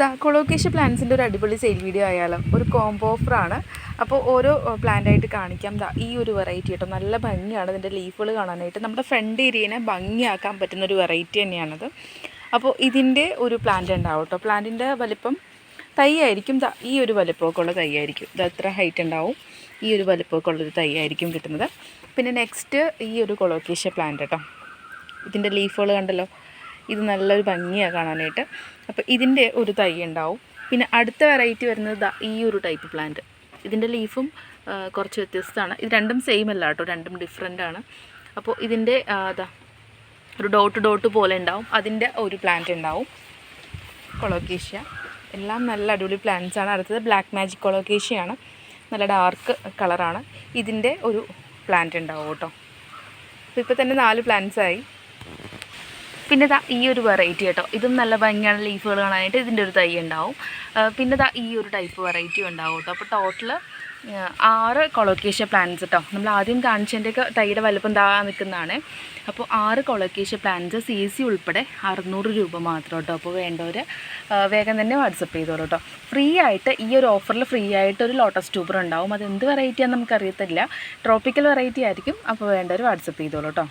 ദാ കൊളോക്കേഷ്യ പ്ലാന്റ്സിന്റെ ഒരു അടിപൊളി സെയിൽ വീഡിയോ ആയാലും ഒരു കോംബോ ഓഫറാണ് അപ്പോൾ ഓരോ പ്ലാന്റായിട്ട് കാണിക്കാം. ഈ ഒരു വെറൈറ്റി കേട്ടോ. നല്ല ഭംഗിയാണ് ഇതിന്റെ ലീഫുകൾ കാണാനായിട്ട്. നമ്മുടെ ഫ്രണ്ട് ഏരിയനെ ഭംഗിയാക്കാൻ പറ്റുന്ന ഒരു വെറൈറ്റി തന്നെയാണത്. അപ്പോൾ ഇതിന്റെ ഒരു പ്ലാന്റ് ഉണ്ടാവും കേട്ടോ. പ്ലാന്റിന്റെ വലിപ്പം തൈ ആയിരിക്കും. ഈ ഒരു വലിപ്പമൊക്കെ ഉള്ള തൈ ആയിരിക്കും. ഇത് അത്ര ഹൈറ്റ് ഉണ്ടാവും. ഈ ഒരു വലിപ്പമൊക്കെ ഉള്ളൊരു തൈ ആയിരിക്കും കിട്ടുന്നത്. പിന്നെ നെക്സ്റ്റ് ഈ ഒരു കൊളോക്കേഷ്യ പ്ലാന്റ് കേട്ടോ. ഇതിന്റെ ലീഫുകൾ കണ്ടല്ലോ. ഇത് നല്ലൊരു ഭംഗിയാണ് കാണാനായിട്ട്. അപ്പോൾ ഇതിന്റെ ഒരു തൈ ഉണ്ടാവും. പിന്നെ അടുത്ത വെറൈറ്റി വരുന്നത് ഈ ഒരു ടൈപ്പ് പ്ലാന്റ് ഇതിന്റെ ലീഫും കുറച്ച് വ്യത്യസ്തമാണ്. ഇത് രണ്ടും സെയിം അല്ല കേട്ടോ രണ്ടും ഡിഫറെന്റ് ആണ്. അപ്പോൾ ഇതിന്റെ അതാ ഒരു ഡോട്ട് ഡോട്ട് പോലെ ഉണ്ടാവും. അതിന്റെ ഒരു പ്ലാന്റ് ഉണ്ടാവും. കൊളോക്കേഷ്യ എല്ലാം നല്ല അടിപൊളി പ്ലാന്റ്സ് ആണ്. അടുത്തത് ബ്ലാക്ക് മാജിക് കൊളോക്കേഷ്യയാണ് നല്ല ഡാർക്ക് കളറാണ് ഇതിന്റെ ഒരു പ്ലാന്റ് ഉണ്ടാവും കേട്ടോ. അപ്പോൾ ഇപ്പോൾ തന്നെ നാല് പ്ലാന്റ്സായി പിന്നെ ദാ ഈ ഒരു വെറൈറ്റി കേട്ടോ. ഇതും നല്ല ഭംഗിയാണ് ലീഫുകൾ കാണാനായിട്ട്. ഇതിന്റെ ഒരു തൈ ഉണ്ടാവും. പിന്നെ ദാ ഈ ഒരു ടൈപ്പ് വെറൈറ്റി ഉണ്ടാവും കേട്ടോ. അപ്പോൾ ടോട്ടൽ ആറ് കൊളോക്കേഷ്യ പ്ലാന്റ്സ് കേട്ടോ നമ്മൾ ആദ്യം കാണിച്ചതിന്റെയൊക്കെ തൈയുടെ വലുപ്പം താ നിൽക്കുന്നതാണ്. അപ്പോൾ ആറ് കൊളോക്കേഷ്യ പ്ലാന്റ്സ് സി സി ഉൾപ്പെടെ അറുന്നൂറ് രൂപ മാത്രം കേട്ടോ. അപ്പോൾ വേണ്ടവർ വേഗം തന്നെ വാട്സപ്പ് ചെയ്തോളൂ കേട്ടോ. ഫ്രീ ആയിട്ട് ഈ ഒരു ഓഫറിൽ ഫ്രീ ആയിട്ട് ഒരു ലോട്ടസ് ട്യൂബർ ഉണ്ടാവും. അത് എന്ത് വെറൈറ്റിയാണെന്ന് നമുക്കറിയത്തില്ല. ട്രോപ്പിക്കൽ വെറൈറ്റി ആയിരിക്കും. അപ്പോൾ വേണ്ടവർ വാട്സപ്പ് ചെയ്തോളൂ കേട്ടോ.